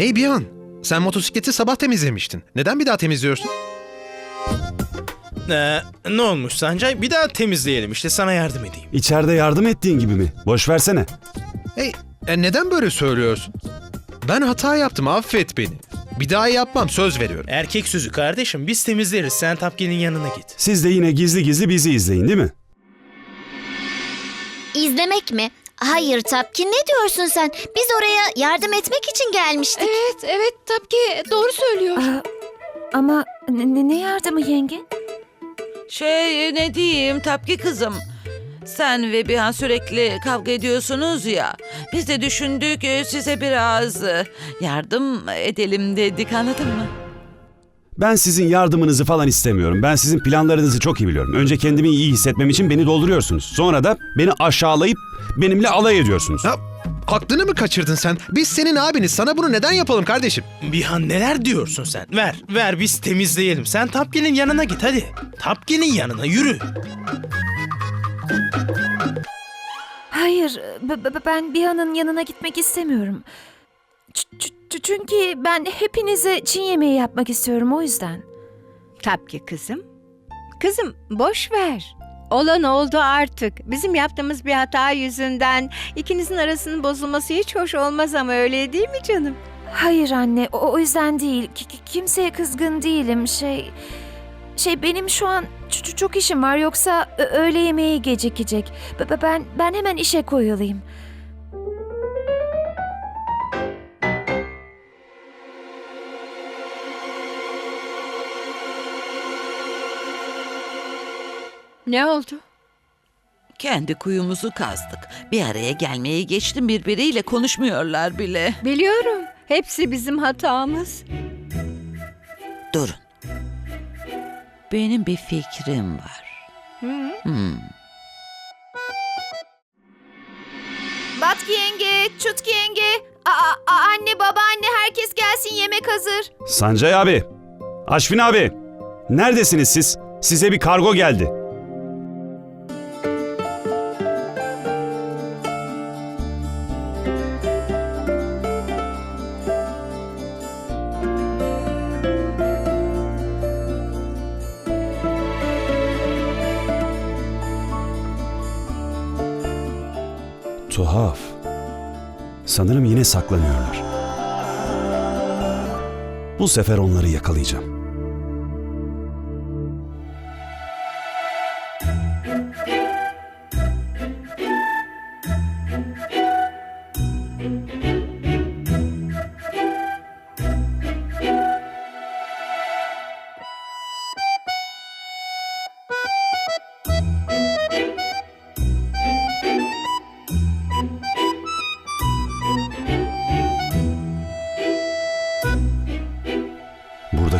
Hey Bihan, sen motosikleti sabah temizlemiştin. Neden bir daha temizliyorsun? Ee, ne olmuş Sancay? Bir daha temizleyelim işte sana yardım edeyim. İçeride yardım ettiğin gibi mi? Boş versene. Hey, e, neden böyle söylüyorsun? Ben hata yaptım, affet beni. Bir daha yapmam, söz veriyorum. Erkek sözü kardeşim biz temizleriz sen Tapkin'in yanına git. Siz de yine gizli gizli bizi izleyin değil mi? İzlemek mi? Hayır Tapkin ne diyorsun sen? Biz oraya yardım etmek için gelmiştik. Evet, evet tabii ki doğru söylüyor. Aa, ama ne, ne yardımı yenge? Şey ne diyeyim Tapki kızım. Sen ve Bihan sürekli kavga ediyorsunuz ya. Biz de düşündük e, size biraz e, yardım edelim dedik anladın mı? Ben sizin yardımınızı falan istemiyorum. Ben sizin planlarınızı çok iyi biliyorum. Önce kendimi iyi hissetmem için beni dolduruyorsunuz. Sonra da beni aşağılayıp benimle alay ediyorsunuz. Ya, aklını mı kaçırdın sen? Biz senin abiniz, sana bunu neden yapalım kardeşim? Bihan neler diyorsun sen? Ver, ver biz temizleyelim. Sen Tapkin'in yanına git hadi. Tapkin'in yanına yürü. Hayır, b- b- ben Bihan'ın yanına gitmek istemiyorum. Çünkü ben hepinize Çin yemeği yapmak istiyorum o yüzden. Tabii ki kızım. Kızım boş ver. Olan oldu artık. Bizim yaptığımız bir hata yüzünden ikinizin arasının bozulması hiç hoş olmaz ama öyle değil mi canım? Hayır anne, o, o yüzden değil. Ki- kimseye kızgın değilim. Şey, şey benim şu an ç- ç- çok işim var yoksa ö- öğle yemeği gecikecek. B- b- ben ben hemen işe koyulayım. Ne oldu? Kendi kuyumuzu kazdık. Bir araya gelmeye geçtim birbiriyle konuşmuyorlar bile. Biliyorum. Hepsi bizim hatamız. Durun. Benim bir fikrim var. Hı? Hmm. Batki yenge, Çutki yenge, aa, aa, anne babaanne herkes gelsin yemek hazır. Sancay abi, Aşfin abi, neredesiniz siz? Size bir kargo geldi. Tuhaf. Sanırım yine saklanıyorlar. Bu sefer onları yakalayacağım.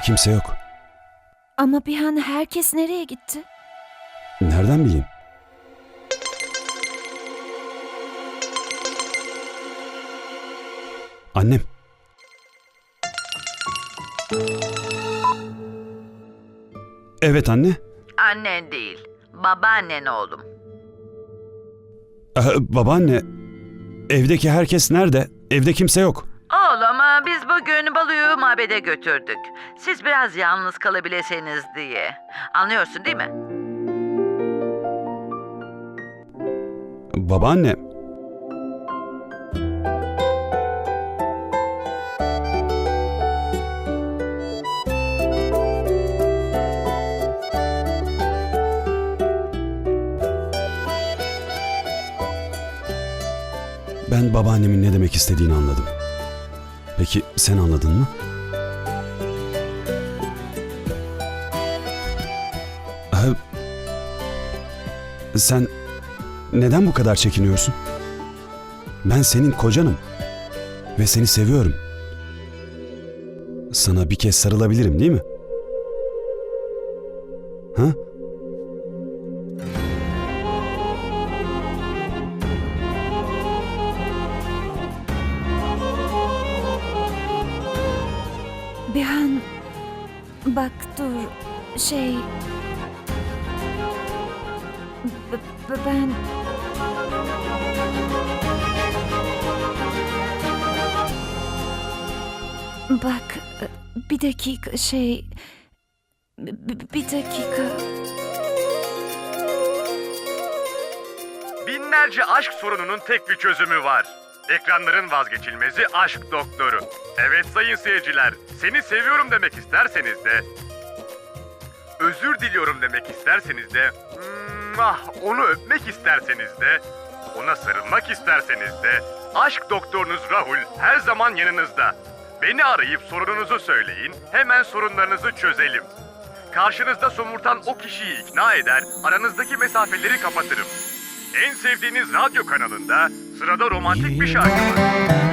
Kimse yok. Ama Bihan herkes nereye gitti? Nereden bileyim? Annem. Evet anne. Annen değil, babaannen oğlum. Ee, babaanne. Evdeki herkes nerede? Evde kimse yok. Biz bugün Balu'yu mabede götürdük. Siz biraz yalnız kalabileseniz diye. Anlıyorsun değil mi? Babaanne. Ben babaannemin ne demek istediğini anladım. Peki sen anladın mı? Ha, Sen neden bu kadar çekiniyorsun? Ben senin kocanım ve seni seviyorum. Sana bir kez sarılabilirim değil mi? Ha? Bak dur, şey... B- ben... Bak e, bir dakika şey... b- Bir dakika. Binlerce aşk sorununun tek bir çözümü var. Ekranların vazgeçilmezi aşk doktoru. Evet sayın seyirciler, seni seviyorum demek isterseniz de, özür diliyorum demek isterseniz de, ah onu öpmek isterseniz de, ona sarılmak isterseniz de, aşk doktorunuz Rahul her zaman yanınızda. Beni arayıp sorununuzu söyleyin, hemen sorunlarınızı çözelim. Karşınızda somurtan o kişiyi ikna eder, aranızdaki mesafeleri kapatırım. En sevdiğiniz radyo kanalında sırada romantik bir şarkı var.